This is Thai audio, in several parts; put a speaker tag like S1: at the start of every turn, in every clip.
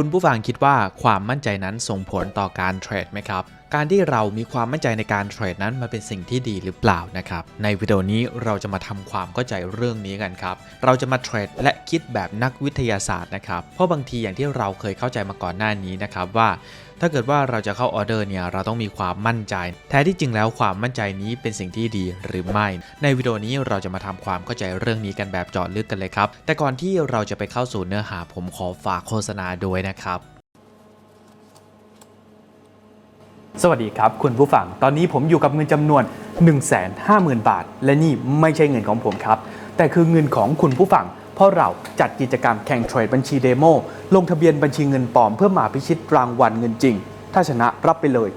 S1: คุณผู้ฟังคิดว่าความมั่นใจนั้นส่งผลต่อการเทรดไหมครับ การที่เรามีความมั่นใจในการเทรดนั้นมันเป็นสิ่งที่ดีหรือเปล่านะครับ ในวิดีโอนี้เราจะมาทำความเข้าใจเรื่องนี้กันครับ เราจะมาเทรดและคิดแบบนักวิทยาศาสตร์นะครับ เพราะบางทีอย่างที่เราเคยเข้าใจมาก่อนหน้านี้นะครับว่า ถ้าเกิดว่าเราจะเข้าออเดอร์เนี่ยเราต้องมีความมั่นใจ แท้ที่จริงแล้วความมั่นใจนี้เป็นสิ่งที่ดีหรือไม่ ในวิดีโอนี้เราจะมาทำความเข้าใจเรื่องนี้กันแบบเจาะลึกกันเลยครับ แต่ก่อนที่เราจะไปเข้าสู่เนื้อหาผมขอฝากโฆษณาด้วยนะครับ
S2: สวัสดีครับ คุณผู้ฟัง ตอนนี้ผมอยู่กับเงินจำนวน 150,000 บาท และนี่ไม่ใช่เงินของผมครับ แต่คือเงินของคุณผู้ฟัง เพราะเราจัดกิจกรรมแข่งเทรดบัญชีเดโมลงทะเบียนบัญชีเงินปลอมเพื่อมาพิชิตรางวัลเงินจริง ถ้าชนะรับไปเลย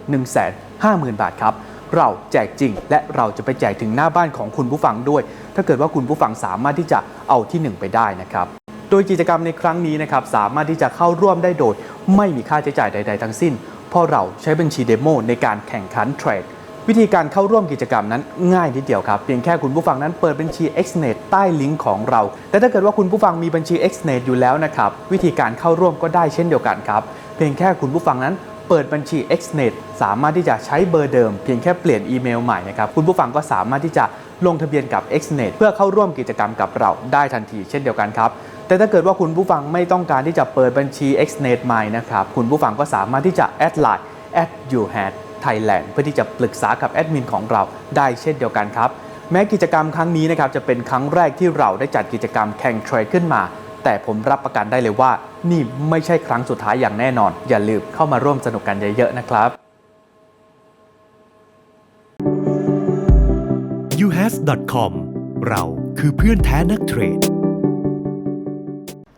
S2: 150,000 บาทครับ เราแจกจริง และเราจะไปแจกถึงหน้าบ้านของคุณผู้ฟังด้วย ถ้าเกิดว่าคุณผู้ฟังสามารถที่จะเอาที่ 1 ไปได้นะครับโดยกิจกรรมในครั้งนี้นะครับสามารถที่จะเข้าร่วมได้โดย ไม่มีค่าใช้จ่ายใด ๆ ทั้งสิ้น เพราะเราใช้บัญชีเดโมในการแข่งขันเทรด วิธีการเข้าร่วมกิจกรรมนั้นง่ายนิดเดียวครับ เพียงแค่คุณผู้ฟังนั้นเปิดบัญชี Xnet ใต้ลิงก์ของเรา แต่ถ้าเกิดว่าคุณผู้ฟังมีบัญชี Xnet อยู่แล้วนะครับวิธีการเข้าร่วมก็ได้เช่นเดียวกันครับ เพียงแค่คุณผู้ฟังนั้นเปิดบัญชี Xnet สามารถที่จะใช้เบอร์เดิม เพียงแค่เปลี่ยนอีเมลใหม่นะครับคุณผู้ฟังก็สามารถที่จะลงทะเบียนกับ Xnet เพื่อเข้าร่วมกิจกรรมกับเราได้ทันทีเช่นเดียวกันครับแต่ถ้าเกิดว่าคุณผู้ฟังไม่ต้องการที่จะเปิดบัญชี Xnet ใหม่นะครับคุณผู้ฟังก็สามารถที่จะแอดไลน์ at you had Thailand เพื่อที่จะปรึกษากับแอดมินของเราได้เช่นเดียวกันครับ แม้กิจกรรมครั้งนี้นะครับจะเป็นครั้งแรกที่เราได้จัดกิจกรรมแข่งเทรดขึ้นมา แต่ผมรับประกันได้เลยว่า นี่ไม่ใช่ครั้งสุดท้ายอย่างแน่นอน อย่าลืมเข้ามาร่วมสนุกกันเยอะๆนะครับ
S3: uhas.com เราคือเพื่อนแท้นักเทรด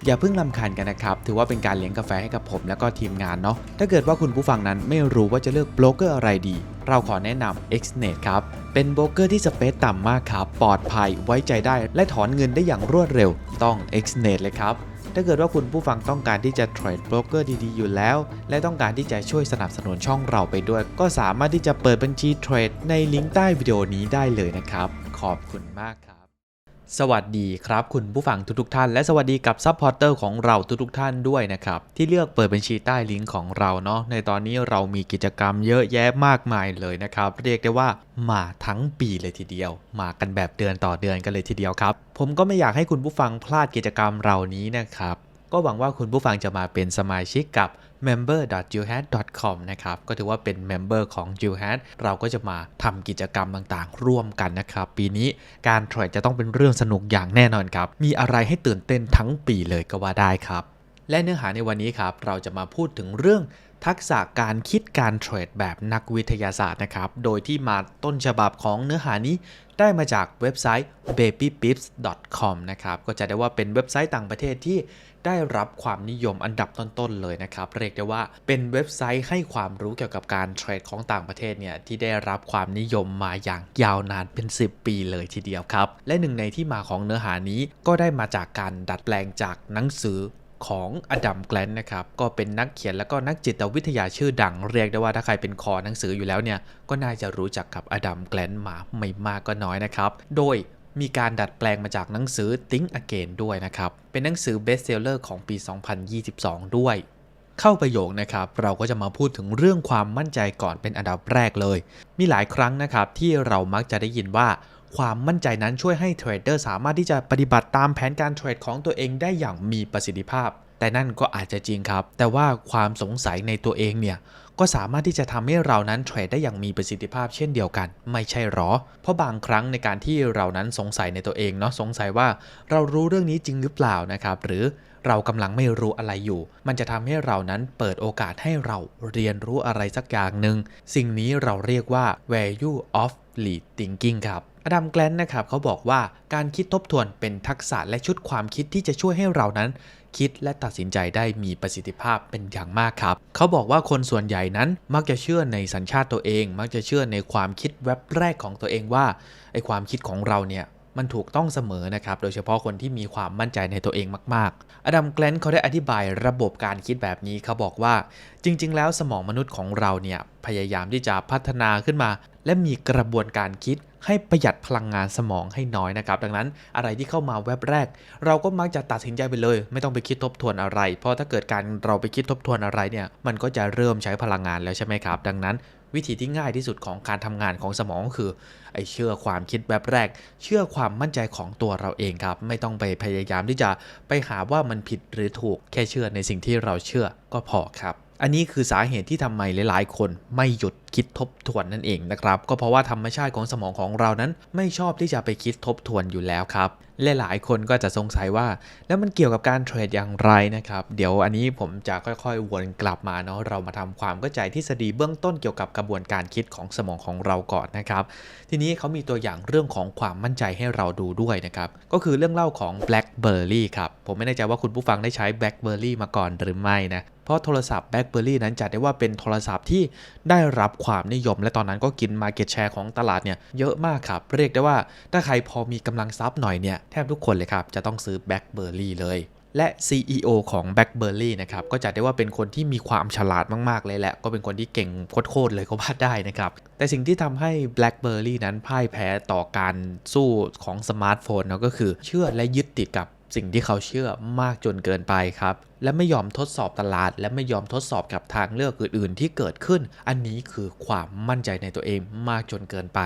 S1: อย่าเพิ่งลำคาญกันนะครับ ถือว่าเป็นการเลี้ยงกาแฟให้กับผมและก็ทีมงานเนาะ ถ้าเกิดว่าคุณผู้ฟังนั้นไม่รู้ว่าจะเลือกโบรกเกอร์อะไรดี เราขอแนะนำ Xnet ครับ เป็นโบรกเกอร์ที่สเปซต่ำมากครับ ปลอดภัย ไว้ใจได้ และถอนเงินได้อย่างรวดเร็ว ต้อง Xnet เลยครับถ้าเกิดว่าคุณผู้ฟังต้องการที่จะเทรดโบรกเกอร์ดีๆอยู่แล้ว และต้องการที่จะช่วยสนับสนุนช่องเราไปด้วย ก็สามารถที่จะเปิดบัญชีเทรดในลิงก์ใต้วิดีโอนี้ได้เลยนะครับ ขอบคุณมากครับ สวัสดีครับคุณผู้ฟังทุกๆท่าน และสวัสดีกับซัพพอร์เตอร์ของเราทุกๆท่านด้วยนะครับ ที่เลือกเปิดบัญชีใต้ลิงก์ของเราเนาะในตอนนี้เรามีกิจกรรมเยอะแยะมากมายเลยนะครับ เรียกได้ว่ามาทั้งปีเลยทีเดียว มากันแบบเดือนต่อเดือนกันเลยทีเดียวครับ ผมก็ไม่อยากให้คุณผู้ฟังพลาดกิจกรรมเหล่านี้นะครับก็หวังว่าคุณผู้ฟังจะมาเป็นสมาชิกกับ member.juhat.com นะครับ ก็ถือว่าเป็น member ของ Juhat เราก็จะมาทำกิจกรรมต่างๆ ร่วมกันนะครับ ปีนี้การเทรดจะต้องเป็นเรื่องสนุกอย่างแน่นอนครับ มีอะไรให้ตื่นเต้นทั้งปีเลยก็ว่าได้ครับ และเนื้อหาในวันนี้ครับ เราจะมาพูดถึงเรื่องทักษะการคิดการเทรดแบบนักวิทยาศาสตร์นะครับ โดยที่มาต้นฉบับของเนื้อหานี้ได้มาจากเว็บไซต์ babypips.com นะครับ ก็จะได้ว่าเป็นเว็บไซต์ต่างประเทศที่ ได้รับความนิยมอันดับต้นๆเลยนะครับ เรียกได้ว่าเป็นเว็บไซต์ให้ความรู้เกี่ยวกับการเทรดของต่างประเทศเนี่ยที่ได้รับความนิยมมาอย่างยาวนานเป็น 10 ปีเลยทีเดียวครับ และหนึ่งในที่มาของเนื้อหานี้ก็ได้มาจากการดัดแปลงจากหนังสือของอดัมแกลนนะครับ ก็เป็นนักเขียนและก็นักจิตวิทยาชื่อดัง เรียกได้ว่าถ้าใครเป็นคอหนังสืออยู่แล้วเนี่ย ก็น่าจะรู้จักกับอดัมแกลนมาไม่มากก็น้อยนะครับ โดย มีการดัดแปลงมาจากหนังสือ Think Again ด้วยนะครับ เป็นหนังสือเบสเซลเลอร์ของปี 2022 ด้วย เข้าประโยคนะครับ เราก็จะมาพูดถึงเรื่องความมั่นใจก่อนเป็นอันดับแรกเลย มีหลายครั้งนะครับที่เรามักจะได้ยินว่า ความมั่นใจนั้นช่วยให้เทรดเดอร์สามารถที่จะปฏิบัติตามแผนการเทรดของตัวเองได้อย่างมีประสิทธิภาพ แต่นั่นก็อาจจะจริงครับ แต่ว่าความสงสัยในตัวเองเนี่ยก็สามารถที่จะทำให้เรานั้นเทรดได้อย่างมีประสิทธิภาพเช่นเดียวกัน ไม่ใช่หรอ เพราะบางครั้งในการที่เรานั้นสงสัยในตัวเองเนาะสงสัยว่าเรารู้เรื่องนี้จริงหรือเปล่านะครับ หรือเรากำลังไม่รู้อะไรอยู่ มันจะทำให้เรานั้นเปิดโอกาสให้เราเรียนรู้อะไรสักอย่างหนึ่งสิ่งนี้เราเรียกว่า value of lead thinking ครับ อดัมแกลนนะครับเขาบอกว่าการคิดทบทวนเป็นทักษะและชุดความคิดที่จะช่วยให้เรานั้น คิดและตัดสินใจได้มีประสิทธิภาพเป็นอย่างมากครับ เขาบอกว่าคนส่วนใหญ่นั้นมักจะเชื่อในสัญชาติตัวเอง มักจะเชื่อในความคิดแวบแรกของตัวเองว่าไอความคิดของเราเนี่ยมันถูกต้องเสมอนะครับ โดยเฉพาะคนที่มีความมั่นใจในตัวเองมาก ๆ อดัมแกลนเขาได้อธิบายระบบการคิดแบบนี้เขาบอกว่า จริง ๆ แล้วสมองมนุษย์ของเราเนี่ยพยายามที่จะพัฒนาขึ้นมา และมีกระบวนการคิด ให้ประหยัดพลังงานสมองให้น้อยนะครับ ดังนั้นอะไรที่เข้ามาแวบแรก เราก็มักจะตัดสินใจไปเลย ไม่ต้องไปคิดทบทวนอะไร เพราะถ้าเกิดการเราไปคิดทบทวนอะไรเนี่ยมันก็จะเริ่มใช้พลังงานแล้วใช่ไหมครับ ดังนั้นวิธีที่ง่ายที่สุดของการทำงานของสมองก็คือไอ้เชื่อความคิดแบบแรก เชื่อความมั่นใจของตัวเราเองครับ ไม่ต้องไปพยายามที่จะไปหาว่ามันผิดหรือถูกแค่เชื่อในสิ่งที่เราเชื่อก็พอครับ อันนี้คือสาเหตุที่ทำไมหลายๆ คนไม่หยุดคิดทบทวนนั่นเองนะครับ ก็เพราะว่าธรรมชาติของสมองของเรานั้น ไม่ชอบที่จะไปคิดทบทวนอยู่แล้วครับและหลายคนก็จะสงสัยว่า แล้วมันเกี่ยวกับการเทรดอย่างไรนะครับ เดี๋ยวอันนี้ผมจะค่อยๆ วนกลับมาเนาะเรามาทำความเข้าใจทฤษฎีเบื้องต้นเกี่ยวกับกระบวนการคิดของสมองของเราก่อนนะครับ ทีนี้เขามีตัวอย่างเรื่องของความมั่นใจให้เราดูด้วยนะครับ ก็คือเรื่องเล่าของ BlackBerry ครับ ผมไม่แน่ใจว่าคุณผู้ฟังได้ใช้ BlackBerry มาก่อนหรือไม่นะ ราะโทรศัพท์ BlackBerry นั้นจัดได้ว่าเป็นโทรศัพท์ที่ได้รับความนิยม และตอนนั้นก็กิน Market Share ของตลาดเนี่ยเยอะมากครับ เรียกได้ว่าถ้าใครพอมีกำลังทรัพย์หน่อยเนี่ยแทบทุกคนเลยครับ จะต้องซื้อ BlackBerry เลยและ CEO ของ BlackBerry นะครับก็จัดได้ว่าเป็นคนที่มีความฉลาดมากๆเลยแหละ ก็เป็นคนที่เก่งโคตรๆเลยก็ว่าได้นะครับ แต่สิ่งที่ทำให้ BlackBerry นั้นพ่ายแพ้ต่อการสู้ของสมาร์ทโฟนเนะก็คือเชื่อและยึดติดกับสิ่งที่เขาเชื่อมากจนเกินไปครับ และไม่ยอมทดสอบตลาด และไม่ยอมทดสอบกับทางเลือกอื่น ๆ ที่เกิดขึ้น อันนี้คือความมั่นใจในตัวเองมากจนเกินไป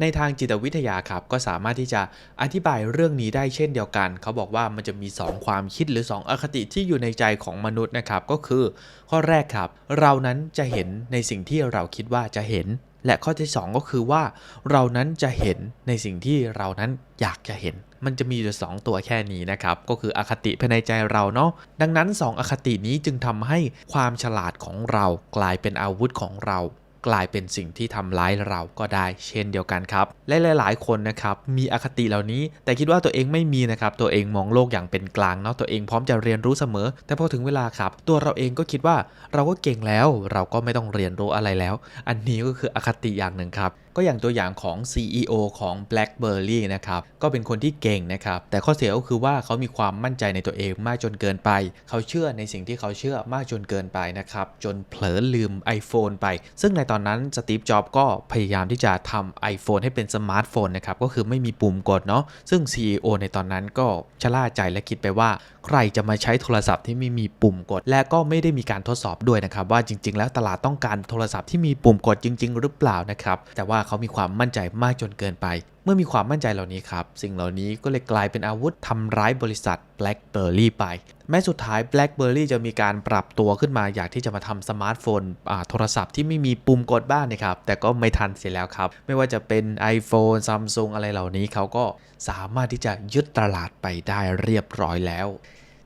S1: ในทางจิตวิทยาครับก็สามารถที่จะอธิบายเรื่องนี้ได้เช่นเดียวกัน เขาบอกว่ามันจะมี 2 ความคิดหรือ 2 อคติที่อยู่ในใจของมนุษย์นะครับก็คือ ข้อแรกครับ เรานั้นจะเห็นในสิ่งที่เราคิดว่าจะเห็น และข้อที่ 2 ก็คือว่าเรานั้นจะเห็นในสิ่งที่เรานั้นอยากจะเห็น มันจะมีอยู่สองตัวแค่นี้นะครับ ก็คืออคติภายในใจเราเนาะดังนั้น 2 อคตินี้จึงทำให้ความฉลาดของเรากลายเป็นอาวุธของเรา กลายเป็นสิ่งที่ทำร้ายเราก็ได้เช่นเดียวกันครับ และหลาย ๆ คนนะครับมีอคติเหล่านี้ แต่คิดว่าตัวเองไม่มีนะครับตัวเองมองโลกอย่างเป็นกลางเนาะตัวเองพร้อมจะเรียนรู้เสมอ แต่พอถึงเวลาครับ ตัวเราเองก็คิดว่าเราก็เก่งแล้ว เราก็ไม่ต้องเรียนรู้อะไรแล้ว อันนี้ก็คืออคติอย่างหนึ่งครับก็อย่างตัวอย่างของ CEO ของ BlackBerry นะครับ ก็เป็นคนที่เก่งนะครับ แต่ข้อเสียก็คือว่าเขามีความมั่นใจในตัวเองมากจนเกินไป เขาเชื่อในสิ่งที่เขาเชื่อมากจนเกินไปนะครับ จนเผลอลืม iPhone ไป ซึ่งในตอนนั้นสตีฟ จ็อบก็พยายามที่จะทำ iPhone ให้เป็นสมาร์ทโฟนนะครับ ก็คือไม่มีปุ่มกดเนาะ ซึ่ง CEO ในตอนนั้นก็ชะล่าใจและคิดไปว่าใครจะมาใช้โทรศัพท์ที่ไม่มีปุ่มกด และก็ไม่ได้มีการทดสอบด้วยนะครับ ว่าจริง ๆ แล้วตลาดต้องการโทรศัพท์ที่มีปุ่มกดจริง ๆ หรือเปล่านะครับแต่ว่าเขามีความมั่นใจมากจนเกินไปเมื่อมีความมั่นใจเหล่านี้ครับ สิ่งเหล่านี้ก็เลยกลายเป็นอาวุธทำร้ายบริษัท BlackBerry ไป แม้สุดท้าย BlackBerry จะมีการปรับตัวขึ้นมาอยากที่จะมาทำสมาร์ทโฟนโทรศัพท์ที่ไม่มีปุ่มกดบ้างนะครับ แต่ก็ไม่ทันเสียแล้วครับ ไม่ว่าจะเป็น iPhone Samsung อะไรเหล่านี้เขาก็สามารถที่จะยึดตลาดไปได้เรียบร้อยแล้ว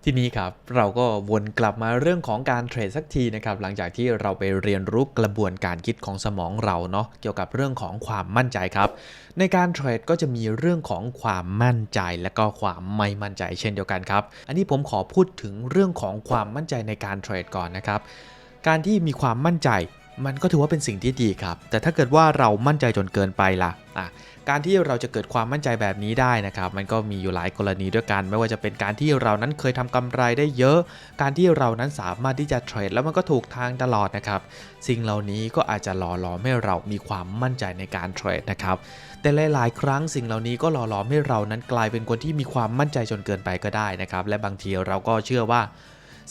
S1: ทีนี้ครับเราก็วนกลับมาเรื่องของการเทรดสักทีนะครับหลังจากที่เราไปเรียนรู้กระบวนการคิดของสมองเราเนาะเกี่ยวกับเรื่องของความมั่นใจครับ ในการเทรดก็จะมีเรื่องของความมั่นใจและก็ความไม่มั่นใจเช่นเดียวกันครับ อันนี้ผมขอพูดถึงเรื่องของความมั่นใจในการเทรดก่อนนะครับ การที่มีความมั่นใจ มันก็ถือว่าเป็นสิ่งที่ดีครับ แต่ถ้าเกิดว่าเรามั่นใจจนเกินไปล่ะอะการที่เราจะเกิดความมั่นใจแบบนี้ได้นะครับ มันก็มีอยู่หลายกรณีด้วยกัน ไม่ว่าจะเป็นการที่เรานั้นเคยทำกำไรได้เยอะ การที่เรานั้นสามารถที่จะเทรดแล้วมันก็ถูกทางตลอดนะครับ สิ่งเหล่านี้ก็อาจจะหล่อหลอมให้เรามีความมั่นใจในการเทรดนะครับแต่หลาย ๆ ครั้งสิ่งเหล่านี้ก็หล่อหลอมให้เรานั้นกลายเป็นคนที่มีความมั่นใจจนเกินไปก็ได้นะครับ และบางทีเราก็เชื่อว่า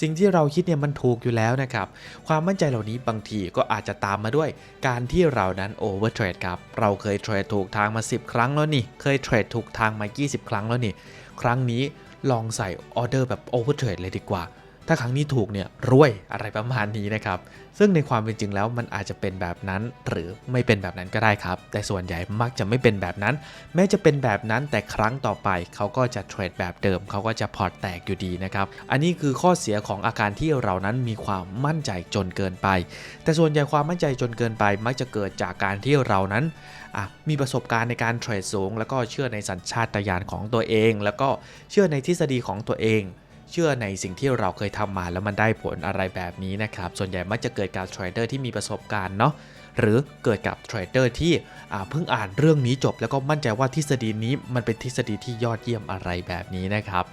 S1: สิ่งที่เราคิดเนี่ยมันถูกอยู่แล้วนะครับ ความมั่นใจเหล่านี้บางทีก็อาจจะตามมาด้วย การที่เรานั้นโอเวอร์เทรดครับ เราเคยเทรดถูกทางมา 10 ครั้งแล้วนี่ เคยเทรดถูกทางมา 20 ครั้งแล้วนี่ ครั้งนี้ลองใส่ออเดอร์แบบโอเวอร์เทรดเลยดีกว่า ถ้าครั้งนี้ถูกเนี่ยรวยอะไรประมาณนี้นะครับ ซึ่งในความเป็นจริงแล้วมันอาจจะเป็นแบบนั้น หรือไม่เป็นแบบนั้นก็ได้ครับ แต่ส่วนใหญ่มักจะไม่เป็นแบบนั้น แม้จะเป็นแบบนั้นแต่ครั้งต่อไปเขาก็จะเทรดแบบเดิมเขาก็จะพอร์ตแตกอยู่ดีนะครับ อันนี้คือข้อเสียของอาการที่เรานั้นมีความมั่นใจจนเกินไป แต่ส่วนใหญ่ความมั่นใจจนเกินไป มักจะเกิดจากการที่เรานั้นมีประสบการณ์ในการเทรดสูง แล้วก็เชื่อในสัญชาตญาณของตัวเอง แล้วก็เชื่อในทฤษฎีของตัวเอง เชื่อในสิ่งที่เราเคยทำมาแล้วมันได้ผลอะไรแบบนี้นะครับ ส่วนใหญ่มักจะเกิดกับเทรดเดอร์ที่มีประสบการณ์เนาะหรือเกิดกับเทรดเดอร์ที่เพิ่งอ่านเรื่องนี้จบ แล้วก็มั่นใจว่าทฤษฎีนี้มันเป็นทฤษฎีที่ยอดเยี่ยมอะไรแบบนี้นะครับ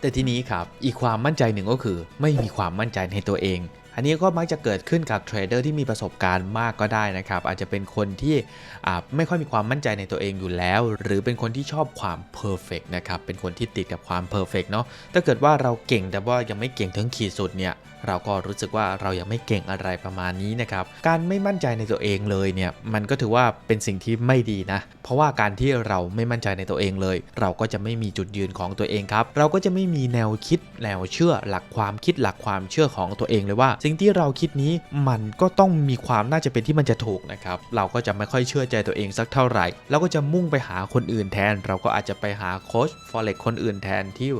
S1: แต่ทีนี้ครับอีกความมั่นใจหนึ่งก็คือ ไม่มีความมั่นใจในตัวเอง อันนี้ก็มักจะเกิดขึ้นกับเทรดเดอร์ที่มีประสบการณ์มากก็ได้นะครับ อาจจะเป็นคนที่ไม่ค่อยมีความมั่นใจในตัวเองอยู่แล้ว หรือเป็นคนที่ชอบความเพอร์เฟกนะครับ เป็นคนที่ติดกับความเพอร์เฟกเนาะ ถ้าเกิดว่าเราเก่งแต่ว่ายังไม่เก่งถึงขีดสุดเนี่ย เราก็รู้สึกว่าเรายังไม่เก่งอะไรประมาณนี้นะครับ การไม่มั่นใจในตัวเองเลยเนี่ย มันก็ถือว่าเป็นสิ่งที่ไม่ดีนะ เพราะว่าการที่เราไม่มั่นใจในตัวเองเลย เราก็จะไม่มีจุดยืนของตัวเองครับ เราก็จะไม่มีแนวคิด แนวเชื่อ หลักความคิด หลักความเชื่อของตัวเองเลยว่าสิ่งที่เราคิดนี้มันก็ต้องมีความน่าจะเป็นที่มันจะถูกนะครับ เราก็จะไม่ค่อยเชื่อใจตัวเองสักเท่าไหร่ เราก็จะมุ่งไปหาคนอื่นแทน เราก็อาจจะไปหาโค้ชฟอเร็กคนอื่นแทนที่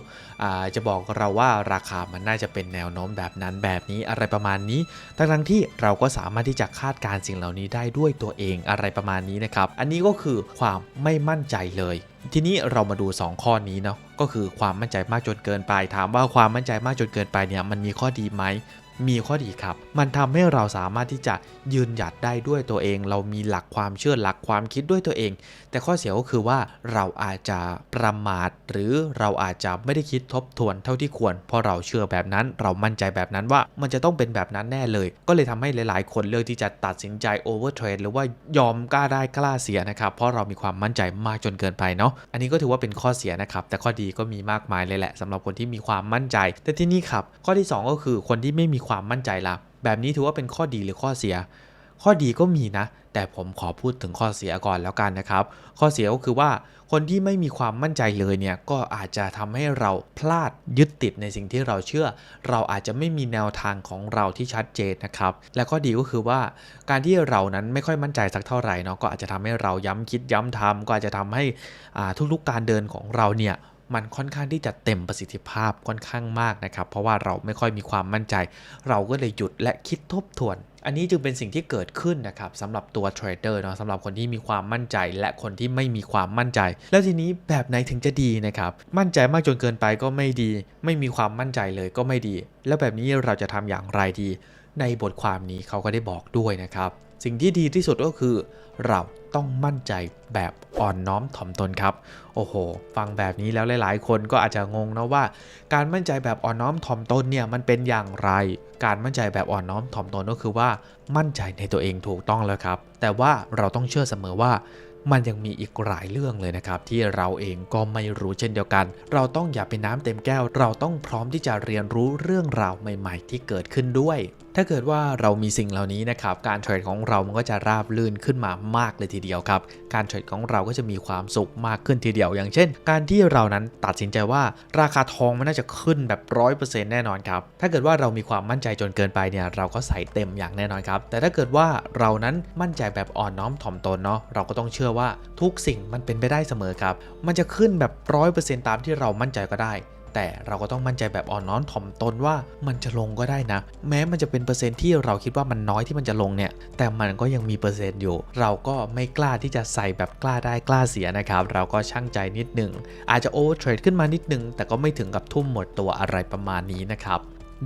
S1: จะบอกเราว่าราคามันน่าจะเป็นแนวโน้มแบบนั้นแบบนี้อะไรประมาณนี้ทั้งทั้งที่เราก็สามารถที่จะคาดการณ์สิ่งเหล่านี้ได้ด้วยตัวเองอะไรประมาณนี้นะครับ อันนี้ก็คือความไม่มั่นใจเลย ทีนี้เรามาดู 2 ข้อนี้เนาะก็คือความมั่นใจมากจนเกินไป ถามว่าความมั่นใจมากจนเกินไปเนี่ยมันมีข้อดีไหม มีข้อดีครับ มันทำให้เราสามารถที่จะยืนหยัดได้ด้วยตัวเอง เรามีหลักความเชื่อหลักความคิดด้วยตัวเอง แต่ข้อเสียก็คือว่าเราอาจจะประมาท หรือเราอาจจะไม่ได้คิดทบทวนเท่าที่ควร เพราะเราเชื่อแบบนั้น เรามั่นใจแบบนั้นว่ามันจะต้องเป็นแบบนั้นแน่เลย ก็เลยทำให้หลาย ๆ คนเลือกที่จะตัดสินใจโอเวอร์เทรดหรือว่ายอมกล้าได้กล้าเสียนะครับ เพราะเรามีความมั่นใจมากจนเกินไปเนาะ อันนี้ก็ถือว่าเป็นข้อเสียนะครับ แต่ข้อดีก็มีมากมายเลยแหละสำหรับคนที่มีความมั่นใจ แต่ที่นี่ครับ ข้อที่สองก็คือคนที่ไม่มีความมั่นใจละแบบนี้ถือว่าเป็นข้อดีหรือข้อเสีย ข้อดีก็มีนะ แต่ผมขอพูดถึงข้อเสียก่อนแล้วกันนะครับ ข้อเสียก็คือว่าคนที่ไม่มีความมั่นใจเลยเนี่ยก็อาจจะทำให้เราพลาดยึดติดในสิ่งที่เราเชื่อ เราอาจจะไม่มีแนวทางของเราที่ชัดเจนนะครับ และข้อดีก็คือว่า การที่เรานั้นไม่ค่อยมั่นใจสักเท่าไหร่เนาะก็อาจจะทำให้เราย้ำคิดย้ำทำก็อาจจะทำให้ทุกๆการเดินของเราเนี่ย มันค่อนข้างที่จะเต็มประสิทธิภาพค่อนข้างมากนะครับ เพราะว่าเราไม่ค่อยมีความมั่นใจ เราก็เลยหยุดและคิดทบทวน อันนี้จึงเป็นสิ่งที่เกิดขึ้นนะครับสำหรับตัวเทรดเดอร์เนาะสำหรับคนที่มีความมั่นใจ และคนที่ไม่มีความมั่นใจ แล้วทีนี้แบบไหนถึงจะดีนะครับ มั่นใจมากจนเกินไปก็ไม่ดี ไม่มีความมั่นใจเลยก็ไม่ดี แล้วแบบนี้เราจะทำอย่างไรดี ในบทความนี้เขาก็ได้บอกด้วยนะครับ สิ่งที่ดีที่สุดก็คือเรา ต้องมั่นใจแบบอ่อนน้อมถ่อมตนครับ โอ้โห ฟังแบบนี้แล้วหลาย ๆ คนก็อาจจะงงนะว่า การมั่นใจแบบอ่อนน้อมถ่อมตนเนี่ยมันเป็นอย่างไร การมั่นใจแบบอ่อนน้อมถ่อมตนก็คือว่ามั่นใจในตัวเองถูกต้องแล้วครับ แต่ว่าเราต้องเชื่อเสมอว่ามันยังมีอีกหลายเรื่องเลยนะครับ ที่เราเองก็ไม่รู้เช่นเดียวกัน เราต้องอย่าเป็นน้ำเต็มแก้ว เราต้องพร้อมที่จะเรียนรู้เรื่องราวใหม่ ๆ ที่เกิดขึ้นด้วย ถ้าเกิดว่าเรามีสิ่งเหล่านี้นะครับ การเทรดของเรามันก็จะราบลื่นขึ้นมามากเลยทีเดียวครับ การเทรดของเราก็จะมีความสุขมากขึ้นทีเดียว อย่างเช่น การที่เรานั้นตัดสินใจว่าราคาทองมันน่าจะขึ้นแบบร้อยเปอร์เซ็นต์แน่นอนครับ ถ้าเกิดว่าเรามีความมั่นใจจนเกินไปเนี่ยเราก็ใส่เต็มอย่างแน่นอนครับ แต่ถ้าเกิดว่าเรานั้นมั่นใจแบบอ่อนน้อมถ่อมตนเนาะ เราก็ต้องเชื่อว่าทุกสิ่งมันเป็นไปได้เสมอครับ มันจะขึ้นแบบร้อยเปอร์เซ็นต์ตามที่เรามั่นใจก็ได้ แต่เราก็ต้องมั่นใจแบบอ่อนน้อมถ่อมตนว่ามันจะลงก็ได้นะ แม้มันจะเป็นเปอร์เซ็นต์ที่เราคิดว่ามันน้อยที่มันจะลงเนี่ย แต่มันก็ยังมีเปอร์เซ็นต์อยู่ เราก็ไม่กล้าที่จะใส่แบบกล้าได้กล้าเสียนะครับ เราก็ช่างใจนิดหนึ่งอาจจะโอเวอร์เทรดขึ้นมานิดนึงแต่ก็ไม่ถึงกับทุ่มหมดตัวอะไรประมาณนี้นะครับ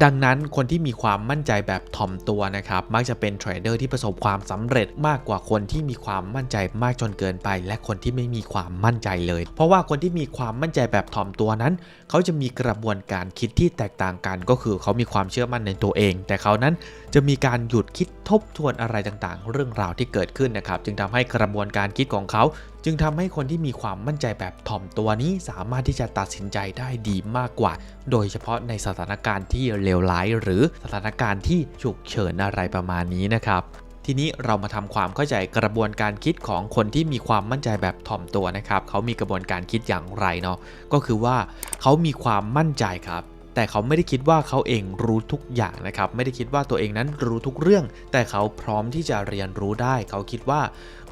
S1: ดังนั้นคนที่มีความมั่นใจแบบถ่อมตัวนะครับ มักจะเป็นเทรดเดอร์ที่ประสบความสำเร็จมากกว่าคนที่มีความมั่นใจมากจนเกินไป และคนที่ไม่มีความมั่นใจเลย เพราะว่าคนที่มีความมั่นใจแบบถ่อมตัวนั้น เขาจะมีกระบวนการคิดที่แตกต่างกันก็คือเขามีความเชื่อมั่นในตัวเอง แต่เขานั้นจะมีการหยุดคิดทบทวนอะไรต่างๆ เรื่องราวที่เกิดขึ้นนะครับ จึงทำให้กระบวนการคิดของเขา จึงทำให้คนที่มีความมั่นใจแบบถ่อมตัวนี้สามารถที่จะตัดสินใจได้ดีมากกว่า โดยเฉพาะในสถานการณ์ที่เลวร้าย หรือสถานการณ์ที่ฉุกเฉินอะไรประมาณนี้นะครับทีนี้เรามาทำความเข้าใจกระบวนการคิดของคนที่มีความมั่นใจแบบถ่อมตัวนะครับ เขามีกระบวนการคิดอย่างไรเนาะก็คือว่าเขามีความมั่นใจครับ แต่เขาไม่ได้คิดว่าเขาเองรู้ทุกอย่างนะครับไม่ได้คิดว่าตัวเองนั้นรู้ทุกเรื่อง แต่เขาพร้อมที่จะเรียนรู้ได้ เขาคิดว่า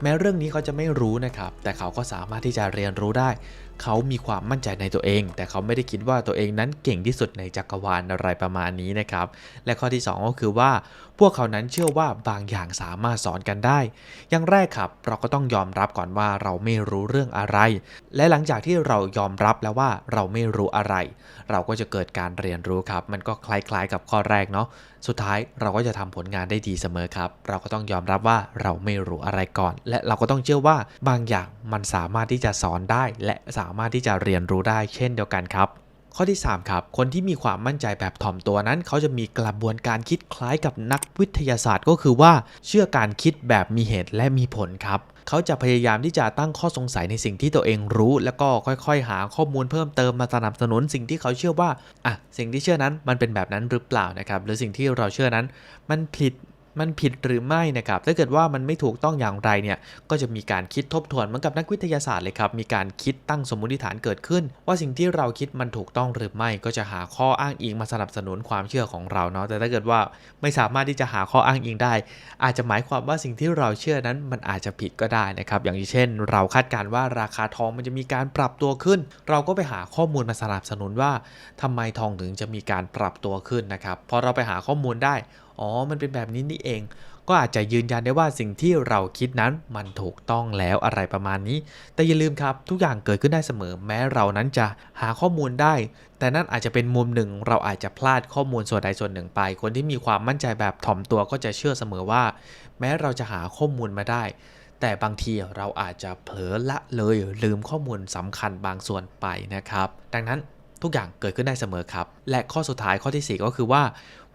S1: แม้เรื่องนี้เขาจะไม่รู้นะครับแต่เขาก็สามารถที่จะเรียนรู้ได้ เขามีความมั่นใจในตัวเอง แต่เขาไม่ได้คิดว่าตัวเองนั้นเก่งที่สุดในจักรวาลอะไรประมาณนี้นะครับและข้อที่ 2 ก็คือว่า พวกเขานั้นเชื่อว่าบางอย่างสามารถสอนกันได้ อย่างแรกครับ เราก็ต้องยอมรับก่อนว่าเราไม่รู้เรื่องอะไร และหลังจากที่เรายอมรับแล้วว่าเราไม่รู้อะไร เราก็จะเกิดการเรียนรู้ครับ มันก็คล้ายๆ กับข้อแรกเนาะ สุดท้ายเราก็จะทำผลงานได้ดีเสมอครับ เราก็ต้องยอมรับว่าเราไม่รู้อะไรก่อน และเราก็ต้องเชื่อว่าบางอย่างมันสามารถที่จะสอนได้ และสามารถที่จะเรียนรู้ได้เช่นเดียวกันครับ ข้อที่ 3 ครับ คนที่มีความมั่นใจแบบถ่อมตัวนั้น เขาจะมีกระบวนการคิดคล้ายกับนักวิทยาศาสตร์ ก็คือว่าเชื่อการคิดแบบมีเหตุและมีผลครับเขาจะพยายามที่จะตั้งข้อสงสัยในสิ่งที่ตัวเองรู้ แล้วก็ค่อยๆ หาข้อมูลเพิ่มเติมมาสนับสนุน สิ่งที่เขาเชื่อว่าอะสิ่งที่เชื่อนั้นมันเป็นแบบนั้นหรือเปล่านะครับหรือสิ่งที่เราเชื่อนั้นมันผิด มันผิดหรือไม่นะครับ ถ้าเกิดว่ามันไม่ถูกต้องอย่างไรเนี่ย ก็จะมีการคิดทบทวนเหมือนกับนักวิทยาศาสตร์เลยครับ มีการคิดตั้งสมมุติฐานเกิดขึ้น ว่าสิ่งที่เราคิดมันถูกต้องหรือไม่ ก็จะหาข้ออ้างอิงมาสนับสนุนความเชื่อของเราเนาะ แต่ถ้าเกิดว่าไม่สามารถที่จะหาข้ออ้างอิงได้ อาจจะหมายความว่าสิ่งที่เราเชื่อนั้นมันอาจจะผิดก็ได้นะครับ อย่างเช่น เราคาดการณ์ว่าราคาทองมันจะมีการปรับตัวขึ้น เราก็ไปหาข้อมูลมาสนับสนุนว่าทำไมทองถึงจะมีการปรับตัวขึ้นนะครับ พอเราไปหาข้อมูลได้อ๋อ มันเป็นแบบนี้นี่เอง ก็อาจจะยืนยันได้ว่าสิ่งที่เราคิดนั้นมันถูกต้องแล้วอะไรประมาณนี้ แต่อย่าลืมครับทุกอย่างเกิดขึ้นได้เสมอ แม้เรานั้นจะหาข้อมูลได้ แต่นั่นอาจจะเป็นมุมหนึ่ง เราอาจจะพลาดข้อมูลส่วนใดส่วนหนึ่งไป คนที่มีความมั่นใจแบบถ่อมตัวก็จะเชื่อเสมอว่า แม้เราจะหาข้อมูลมาได้ แต่บางทีเราอาจจะเผลอละเลยลืมข้อมูลสำคัญบางส่วนไปนะครับ ดังนั้นทุกอย่างเกิดขึ้นได้เสมอครับ และข้อสุดท้ายข้อทีสี่4 ก็คือว่า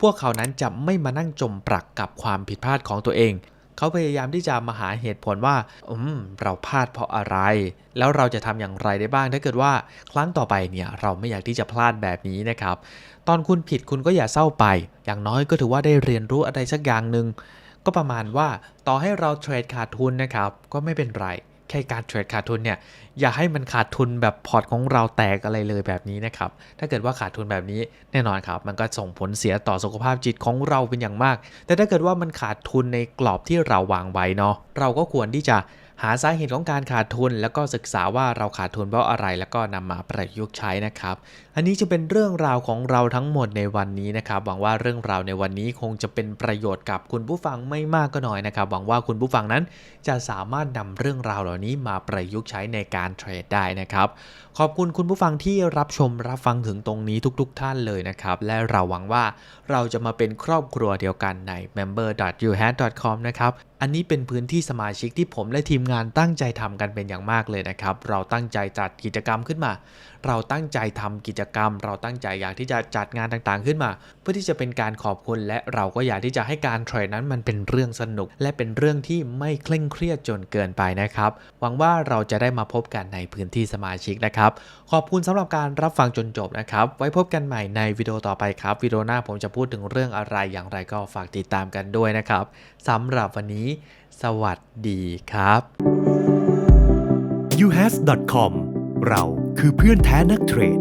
S1: พวกเขานั้นจะไม่มานั่งจมปลักกับความผิดพลาดของตัวเอง เขาพยายามที่จะมาหาเหตุผลว่า อืม เราพลาดเพราะอะไร แล้วเราจะทำอย่างไรได้บ้าง ถ้าเกิดว่าครั้งต่อไปเนี่ยเราไม่อยากที่จะพลาดแบบนี้นะครับ ตอนคุณผิดคุณก็อย่าเศร้าไป อย่างน้อยก็ถือว่าได้เรียนรู้อะไรสักอย่างหนึ่ง ก็ประมาณว่าต่อให้เราเทรดขาดทุนนะครับ ก็ไม่เป็นไร แค่การเทรดขาดทุนเนี่ยอย่าให้มันขาดทุนแบบพอร์ตของเราแตกอะไรเลยแบบนี้นะครับถ้าเกิดว่าขาดทุนแบบนี้แน่นอนครับมันก็ส่งผลเสียต่อสุขภาพจิตของเราเป็นอย่างมาก แต่ถ้าเกิดว่ามันขาดทุนในกรอบที่เราวางไว้เนาะเราก็ควรที่จะ หาสาเหตุของการขาดทุน แล้วก็ศึกษาว่าเราขาดทุนเพราะอะไร แล้วก็นำมาประยุกต์ใช้นะครับ อันนี้จะเป็นเรื่องราวของเราทั้งหมดในวันนี้นะครับหวังว่าเรื่องราวในวันนี้คงจะเป็นประโยชน์กับคุณผู้ฟังไม่มากก็น้อยนะครับหวังว่าคุณผู้ฟังนั้นจะสามารถนำเรื่องราวเหล่านี้มาประยุกต์ใช้ในการเทรดได้นะครับ ขอบคุณคุณผู้ฟังที่รับชมรับฟังถึงตรงนี้ทุกๆทท่านเลยนะครับ และเราหวังว่าเราจะมาเป็นครอบครัวเดียวกันใน member.youhat.com นะครับ อันนี้เป็นพื้นที่สมาชิกที่ผมและทีมงานตั้งใจทำกันเป็นอย่างมากเลยนะครับ เราตั้งใจจัดกิจกรรมขึ้นมา เราตั้งใจทำกิจกรรม เราตั้งใจอยากที่จะจัดงานต่างๆขึ้นมา เพื่อที่จะเป็นการขอบคุณและเราก็อยากที่จะให้การเทรดนั้นมันเป็นเรื่องสนุก และเป็นเรื่องที่ไม่เคร่งเครียดจนเกินไปนะครับ หวังว่าเราจะได้มาพบกันในพื้นที่สมาชิกนะครับ ขอบคุณสำหรับการรับฟังจนจบนะครับ ไว้พบกันใหม่ในวิดีโอต่อไปครับวิดีโอหน้าผมจะพูดถึงเรื่องอะไรอย่างไรก็ฝากติดตามกันด้วยนะครับสำหรับวันนี้ สวัสดีครับ
S3: uhas.com เราคือเพื่อนแท้นักเทรด